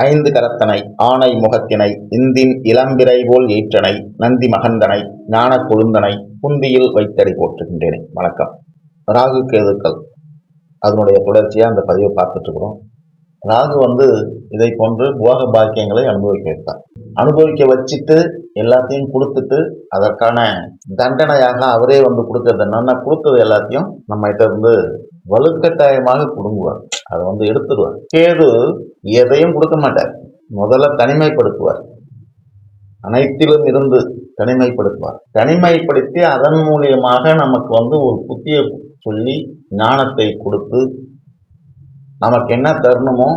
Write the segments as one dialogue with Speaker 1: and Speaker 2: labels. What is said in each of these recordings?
Speaker 1: ஐந்து கரத்தனை ஆணை முகத்தினை இந்தின் இளம்பிறை போல் ஏற்றனை நந்தி மகந்தனை ஞான கொழுந்தனை புந்தியில் வைத்தடி போற்றுகின்றேனே. வணக்கம். ராகு கேதுக்கள். அதனுடைய தொடர்ச்சியாக அந்த பதிவை பார்த்துட்ருக்குறோம் ராகு வந்து இதை போன்று போக பாக்கியங்களை அனுபவிக்க வைத்தார் அனுபவிக்க வச்சுட்டு எல்லாத்தையும் கொடுத்துட்டு அதற்கான தண்டனையாக அவரே வந்து கொடுக்கறது என்னன்னா கொடுத்தது எல்லாத்தையும் நம்ம கிட்ட இருந்து வலுக்கட்டாயமாக கொடுங்குவார். அதை வந்து எடுத்துடுவார் கேது எதையும் கொடுக்க மாட்டார். முதல்ல தனிமைப்படுத்துவார். அனைத்திலும் இருந்து தனிமைப்படுத்துவார். தனிமைப்படுத்தி அதன் மூலியமாக நமக்கு வந்து ஒரு புத்திய சொல்லி ஞானத்தை கொடுத்து நமக்கு என்ன தருணமோ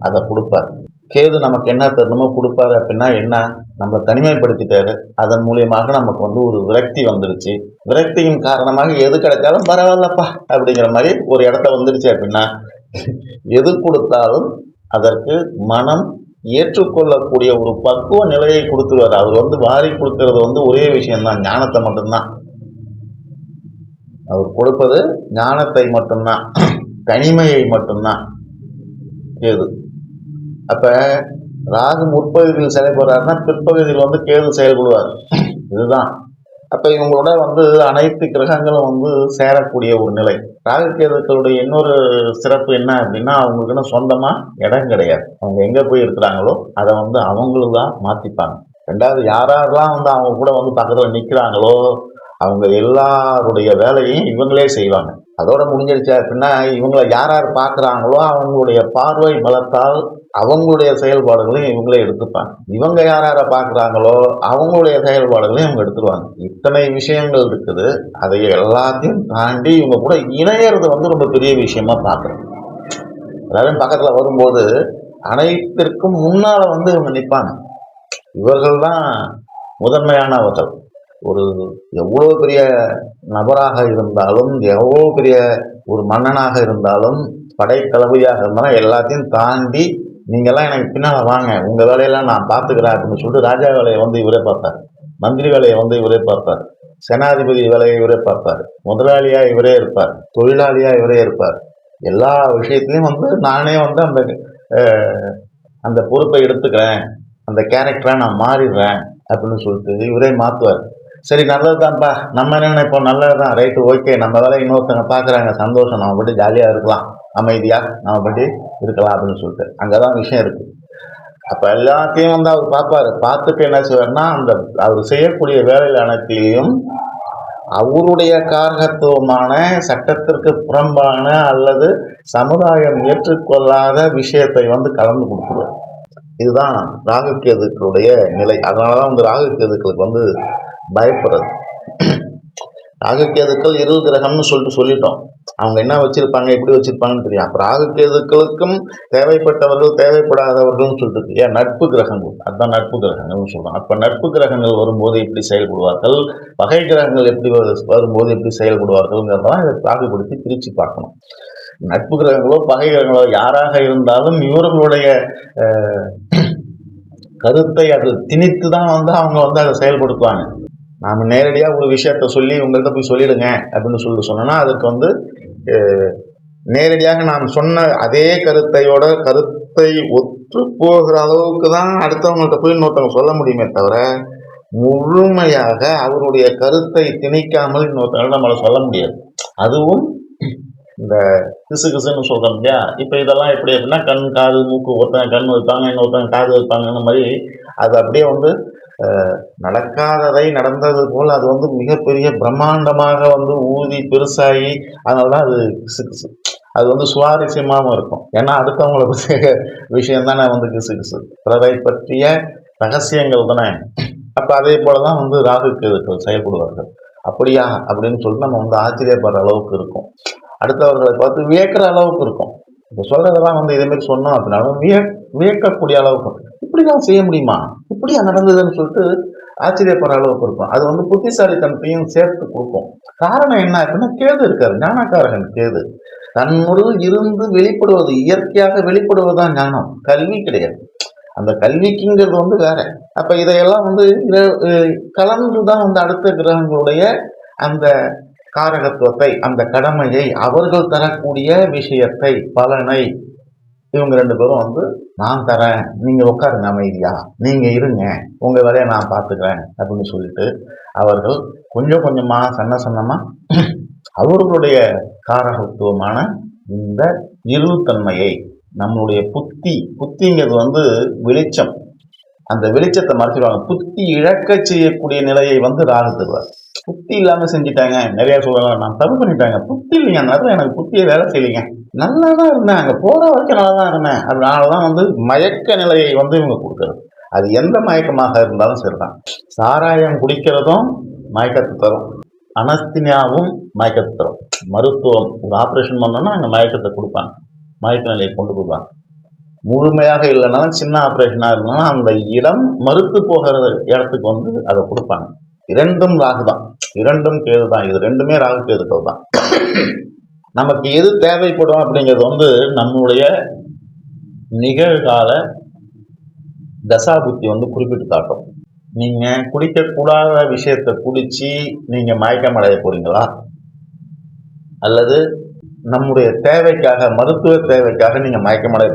Speaker 1: அதை கொடுப்பார். கேது நமக்கு என்ன தருணமோ கொடுப்பாரு அப்படின்னா என்ன? நம்ம தனிமைப்படுத்திட்டாரு. அதன் மூலியமாக நமக்கு வந்து ஒரு விரக்தி வந்துருச்சு. விரக்தியின் காரணமாக எது கிடைச்சாலும் பரவாயில்லப்பா அப்படிங்கிற மாதிரி ஒரு இடத்த வந்துருச்சு அப்படின்னா எது கொடுத்தாலும் அதற்கு மனம் ஏற்றுக்கொள்ளக்கூடிய ஒரு பக்குவ நிலையை கொடுத்துருவார். அவர் வந்து வாரி கொடுக்கறது வந்து ஒரே விஷயம்தான். ஞானத்தை மட்டும்தான். அவர் கொடுப்பது ஞானத்தை மட்டும்தான். தனிமையை மட்டும்தான். கேது. அப்போ ராகு முற்பகுதியில் செயல்படுறாருன்னா பிற்பகுதியில் வந்து கேது செயல்படுவார். இதுதான். அப்போ இவங்களோட வந்து அனைத்து கிரகங்களும் வந்து சேரக்கூடிய ஒரு நிலை. ராகுகேதுக்களுடைய இன்னொரு சிறப்பு என்ன அப்படின்னா அவங்களுக்குன்னு சொந்தமாக இடம் கிடையாது. அவங்க எங்கே போய் இருக்கிறாங்களோ அதை வந்து அவங்களும் தான் மாற்றிப்பாங்க ரெண்டாவது யாரெல்லாம் வந்து அவங்க கூட வந்து பக்கத்தில் நிற்கிறாங்களோ அவங்க எல்லாருடைய வேலையும் இவங்களே செய்வாங்க. அதோட முடிஞ்சிருச்சு அப்படின்னா இவங்களை யார் யார் பார்க்குறாங்களோ அவங்களுடைய பார்வை பலத்தால் அவங்களுடைய செயல்பாடுகளையும் இவங்களே எடுத்துப்பாங்க. இவங்க யார் யாரை பார்க்குறாங்களோ அவங்களுடைய செயல்பாடுகளையும் இவங்க எடுத்துருவாங்க. இத்தனை விஷயங்கள் இருக்குது. அதை எல்லாத்தையும் தாண்டி இவங்க கூட இணையறது வந்து ரொம்ப பெரிய விஷயமா பார்க்குறேன் எல்லாரும் பக்கத்தில் வரும்போது அனைத்திற்கும் முன்னால் வந்து இவங்க நிற்பாங்க இவர்கள் தான் முதன்மையானவர்கள். ஒரு எவ்வளோ பெரிய நபராக இருந்தாலும் எவ்வளோ பெரிய ஒரு மன்னனாக இருந்தாலும் படைத்தளபதியாக இருந்தாலும் எல்லாத்தையும் தாண்டி நீங்கள்லாம் எனக்கு பின்னால் வாங்க. உங்கள் வேலையெல்லாம் நான் பார்த்துக்கிறேன் அப்படின்னு சொல்லிட்டு ராஜா வேலையை வந்து இவரே பார்த்தார். மந்திரி வேலையை வந்து இவரே பார்த்தார். சேனாதிபதி வேலையை இவரே பார்ப்பார் முதலாளியாக இவரே இருப்பார். தொழிலாளியாக இவரே இருப்பார். எல்லா விஷயத்துலையும் வந்து நானே வந்து அந்த அந்த பொறுப்பை எடுத்துக்கிறேன். அந்த கேரக்டரை நான் மாறிடுறேன் அப்படின்னு சொல்லிட்டு இவரே மாற்றுவார் சரி நல்லது தான்ப்பா நம்ம என்ன நினைப்போம்? நல்லது தான் ரைட்டு ஓகே. நம்ம வேலை இன்னொருத்தங்க பார்க்குறாங்க சந்தோஷம். நம்ம பட்டி ஜாலியாக இருக்கலாம். அமைதியாக நம்ம பட்டி இருக்கலாம் அப்படின்னு சொல்லிட்டு. அங்கே தான் விஷயம் இருக்குது அப்போ எல்லாத்தையும் வந்து அவர் பார்ப்பாரு. பார்த்துட்டு என்ன செய்வார்னா அந்த அவர் செய்யக்கூடிய வேலையில் அனைத்திலையும் அவருடைய காரகத்துவமான சட்டத்திற்கு புறம்பான அல்லது சமுதாயம் ஏற்றுக்கொள்ளாத விஷயத்தை வந்து கலந்து கொடுத்துருவார். இதுதான் ராகுகேதுக்களுடைய நிலை. அதனால தான் வந்து ராகு கேதுக்களுக்கு வந்து பயப்படுறது. ராகுகேதுக்கள் இருள் கிரகம்னு சொல்லிட்டு சொல்லிட்டோம். அவங்க என்ன வச்சிருப்பாங்க எப்படி வச்சிருப்பாங்கன்னு தெரியும். அப்போ ராகுகேதுக்களுக்கும் தேவைப்பட்டவர்கள் தேவைப்படாதவர்கள்னு சொல்லிட்டு ஏன்? நட்பு கிரகங்கள். அதுதான் நட்பு கிரகங்கள்னு சொல்கிறோம் அப்போ நட்பு கிரகங்கள் வரும்போது எப்படி செயல்படுவார்கள்? பகை கிரகங்கள் எப்படி வரு- வரும்போது எப்படி செயல்படுவார்கள்ங்கிறதெல்லாம் இதை பாகுபடுத்தி பிரித்து பார்க்கணும். நட்பு கிரகங்களோ பகை கிரகங்களோ யாராக இருந்தாலும் இவர்களுடைய கருத்தை அது திணித்து தான் வந்து அவங்க வந்து அதை செயல்படுத்துவாங்க. நாம் நேரடியாக ஒரு விஷயத்த சொல்லி உங்கள்கிட்ட போய் சொல்லிடுங்க அப்படின்னு சொல்லிட்டு சொன்னோன்னா அதுக்கு வந்து நேரடியாக நாம் சொன்ன அதே கருத்தையோட கருத்தை ஒத்து போகிற அளவுக்கு தான் அடுத்தவங்கள்ட்ட போய் இன்னொருத்தவங்க சொல்ல முடியுமே தவிர முழுமையாக அவருடைய கருத்தை திணிக்காமல் இன்னொருத்தவங்க நம்மளை சொல்ல முடியாது. அதுவும் இந்த கிசு கிசுன்னு சொல்கிறோம் இல்லையா? இப்போ இதெல்லாம் எப்படி அப்படின்னா கண் காது மூக்கு ஒருத்தன் கண் வைப்பாங்க இன்னொருத்தன் காது வைப்பாங்கன்னு மாதிரி அது அப்படியே வந்து நடக்காததை நடந்தது போல் அது வந்து மிகப்பெரிய பிரம்மாண்டமாக வந்து ஊதி பெருசாகி அதனால தான் அது அது வந்து சுவாரஸ்யமாகவும் இருக்கும். ஏன்னா அடுத்தவங்களை பற்றிய விஷயம் தானே வந்து கிசு கிசு பிறரை பற்றிய ரகசியங்கள் தானே. அப்போ அதே போல தான் வந்து ராகு கேதுக்கள் செயல்படுவார்கள். அப்படியா? அப்படின்னு சொல்லிட்டு நம்ம வந்து ஆச்சரியப்படுற அளவுக்கு இருக்கும். அடுத்தவர்களை பார்த்து வியக்கிற அளவுக்கு இருக்கும். இப்போ சொல்கிறதெல்லாம் வந்து இதேமாரி சொன்னோம் அப்படின்னாலும் விய வியக்கக்கூடிய அளவுக்கு இப்படிலாம் செய்ய முடியுமா? இப்படியா நடந்ததுன்னு சொல்லிட்டு ஆச்சரியப்படுற அளவுக்கு இருக்கும். அது வந்து புத்திசாலித்தனத்தையும் சேர்த்து கொடுக்கும். காரணம் என்ன இருக்குன்னா கேது இருக்காரு. ஞானக்காரகன் கேது. தன்னுள் இருந்து வெளிப்படுவது இயற்கையாக வெளிப்படுவதுதான் ஞானம். கல்வி கிடையாது. அந்த கல்விக்குங்கிறது வந்து வேற. அப்ப இதையெல்லாம் வந்து இத- கலந்து தான் வந்து அடுத்த கிரகங்களுடைய அந்த காரகத்துவத்தை அந்த கடமையை அவர்கள் தரக்கூடிய விஷயத்தை பலனை இவங்க ரெண்டு பேரும் வந்து நான் தரேன். நீங்க உட்காருங்க அமைதியா. நீங்க இருங்க. உங்க வேலையை நான் பார்த்துக்கிறேன். அப்படின்னு சொல்லிட்டு அவர்கள் கொஞ்சம் கொஞ்சமா சன்ன சன்னமா அவர்களுடைய காரகத்துவமான இந்த இருத்தன்மையை நம்மளுடைய புத்தி புத்திங்கிறது வந்து வெளிச்சம். அந்த வெளிச்சத்தை மறைச்சிடுவாங்க புத்தி இழக்க செய்யக்கூடிய நிலையை வந்து ராகு தருவார். புத்தி இல்லாம செஞ்சுட்டாங்க. நிறைய சொல்லலாம் நான் தப்பு பண்ணிட்டாங்க. புத்தி இல்லைங்க. நிறைய எனக்கு புத்தியை வேலை செய்யலைங்க. நல்லா தான் இருந்தேன். அங்கே போகிற வரைக்கும் நல்லா தான் இருந்தேன். அதனால தான் வந்து மயக்க நிலையை வந்து இவங்க கொடுக்குறது. அது எந்த மயக்கமாக இருந்தாலும் சரிதான். சாராயம் குடிக்கிறதும் மயக்கத்தை தரும். அனஸ்தினியாவும் மயக்கத்தை தரும். மருத்துவம் ஒரு ஆப்ரேஷன் பண்ணோம்னா அங்கே மயக்கத்தை கொடுப்பாங்க. மயக்க நிலையை கொண்டு போவாங்க முழுமையாக இல்லைனாலும் சின்ன ஆப்ரேஷனாக இருந்தாலும் அந்த இடம் மறுத்து போகிற இடத்துக்கு வந்து அதை கொடுப்பாங்க. இரண்டும் ராகு தான் இரண்டும் கேது தான் இது ரெண்டுமே ராகு கேதுக்கள் தான் நமக்கு எது தேவைப்படும் அப்படிங்கிறது வந்து நம்மளுடைய நிகழ்கால தசாபுத்தி வந்து குறிப்பிட்டு காட்டும். நீங்கள் குடிக்கக்கூடாத விஷயத்தை குடித்து நீங்கள் மயக்கம் அடைய அல்லது நம்முடைய தேவைக்காக மருத்துவ தேவைக்காக நீங்கள் மயக்கம் அடைய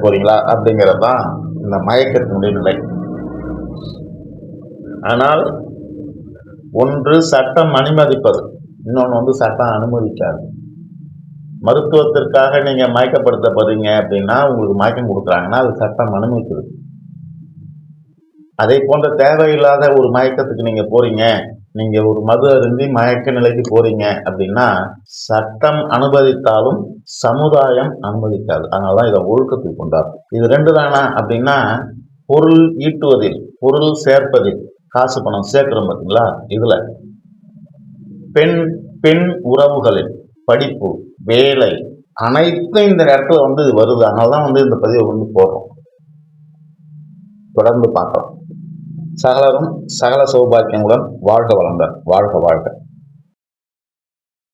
Speaker 1: அப்படிங்கிறது தான் இந்த மயக்கத்தினுடைய நிலை. ஆனால் ஒன்று சட்டம் அனுமதிப்பது இன்னொன்று வந்து சட்டம் அனுமதிக்காது. மருத்துவத்திற்காக நீங்கள் மயக்கப்படுத்தப்படுறீங்க அப்படின்னா உங்களுக்கு மயக்கம் கொடுக்குறாங்கன்னா அது சட்டம் அனுமதிக்குது. அதே போன்ற தேவையில்லாத ஒரு மயக்கத்துக்கு நீங்கள் போகிறீங்க நீங்கள் ஒரு மது அருந்தி மயக்க நிலைக்கு போகிறீங்க அப்படின்னா சட்டம் அனுமதித்தாலும் சமுதாயம் அனுமதிக்காது. அதனாலதான் இதை ஒழுக்கத்துக்கு கொண்டாடும் இது ரெண்டு தானா அப்படின்னா பொருள் ஈட்டுவதில் பொருள் சேர்ப்பதில் காசு பணம் சேர்க்கிறோம் பார்த்தீங்களா இதில். பெண் பெண் உறவுகளில் படிப்பு வேலை அனைத்தும் இந்த நேரத்தில் வந்து இது வருது. அதனால தான் வந்து இந்த பதிவை வந்து போடுறோம். தொடர்ந்து பார்க்குறோம். சகலரும் சகல சௌபாக்கியங்களுடன் வாழ்க வளங்கள். வாழ்க வாழ்க.